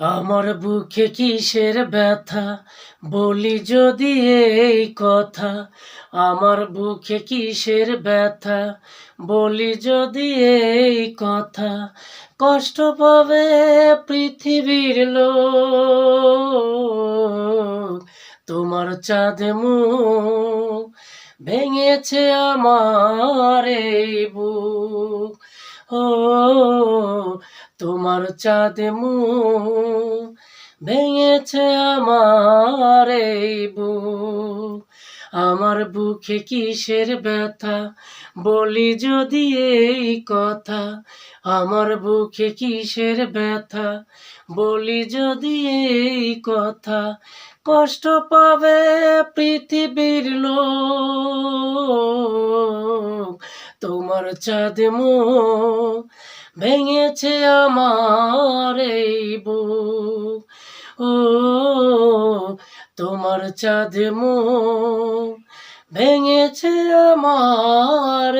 আমার বুকে কিসের ব্যথা? বলি যদি এই কথা, আমার বুকে কিসের ব্যথা? বলি যদি এই কথা, কষ্ট পাবে পৃথিবীর লোক। তোমার চাঁদ মুখ ভেঙেছে আমার এই বুক। ও তোমার চাঁদ মু ভেঙেছে আমার এই আমার বুকে কিসের ব্যথা বলি যদি এই কথা? আমার বুকে কিসের ব্যথা বলি যদি এই কথা? কষ্ট পাবে পৃথিবীর লোক তোমার চাঁদ মো ভেঙেছে আমার এই ও তোমার চাঁদ মো ভেঙেছে আমার